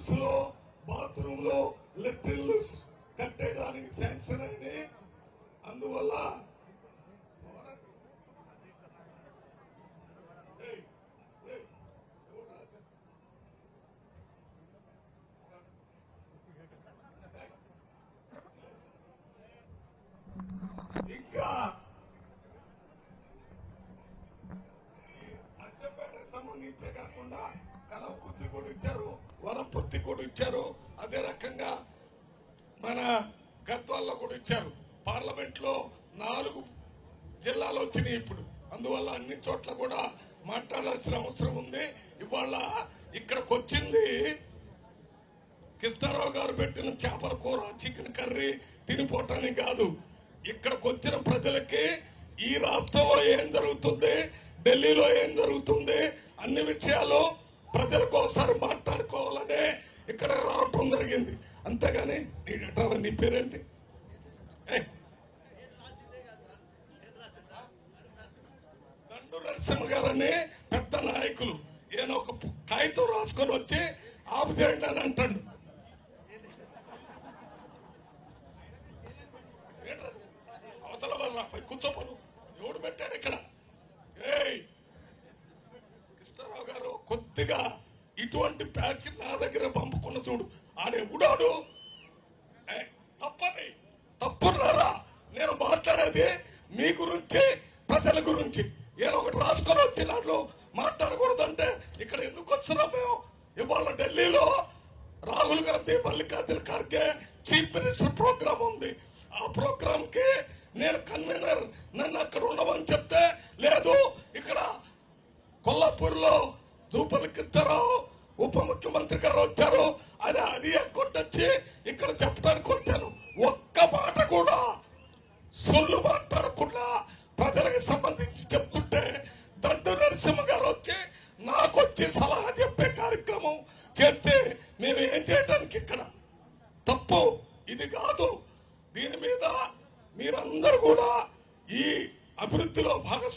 స్కూల్స్లో బాత్రూమ్లో లెట్రిన్లు కట్టేయడానికి శాంక్షన్ అయింది. అందువల్ల ఇంకా ఈ సంబంధించే కాకుండా కలవకుర్తి కూడా ఇచ్చారు. వనపర్తి కూడా ఇచ్చారు. అదే రకంగా మన గద్వాల్లో కూడా ఇచ్చారు. పార్లమెంట్లో నాలుగు జిల్లాలు వచ్చినాయి ఇప్పుడు. అందువల్ల అన్ని చోట్ల కూడా మాట్లాడాల్సిన అవసరం ఉంది. ఇవాళ ఇక్కడికి వచ్చింది కృష్ణారావు గారు పెట్టిన చేపల కూర చికెన్ కర్రీ తినిపోవటానికి కాదు. ఇక్కడికి వచ్చిన ప్రజలకి ఈ రాష్ట్రంలో ఏం జరుగుతుంది ఢిల్లీలో ఏం జరుగుతుంది అన్ని విషయాలు ప్రజలకు ఒకసారి ఇక్కడ రావటం జరిగింది. అంతేగాని నీ ఎట్లా నీ పేరేంటి? దండు నరసింహ గారని పెద్ద నాయకులు. ఈయన ఒక కాగితం రాసుకొని వచ్చి ఆపు చేయండి అని అంటాడు. అవతల వాళ్ళు నాపై ఎవడు పెట్టాడు ఇక్కడ? ఏయ్! కృష్ణారావు గారు కొద్దిగా ఇటువంటి ప్యాకెట్ నా దగ్గర పంపుకున్న చూడు. ఆడే ఉడాడు. తప్పది. తప్పున్నారా నేను మాట్లాడేది మీ గురించి ప్రజల గురించి. నేను ఒకటి రాసుకొని వచ్చి దాంట్లో మాట్లాడకూడదంటే ఇక్కడ ఎందుకు వస్తున్నాం మేము? ఇవాళ ఢిల్లీలో Rahul Gandhi Mallikarjuna Kharge chief minister programme ఉంది. ఆ ప్రోగ్రామ్కి నేను కన్వీనర్. నన్ను అక్కడ ఉండమని చెప్తే లేదు ఇక్కడ కొల్లాపూర్లో లో కిత్తరావు ఉప ముఖ్యమంత్రి గారు వచ్చారు అని అది కొట్టొచ్చి ఇక్కడ చెప్పడానికి వచ్చాను. ఒక్క మాట కూడా సొల్లు మాట్లాడకుండా ప్రజలకు సంబంధించి చెప్తుంటే దండు నరసింహ గారు వచ్చి నాకు వచ్చి సలహా చెప్పే కార్యక్రమం చేస్తే మేము ఏం చేయటానికి ఇక్కడ? తప్పు. ఇది కాదు. దీని మీద మీరందరూ కూడా ఈ అభివృద్ధిలో భాగస్వామి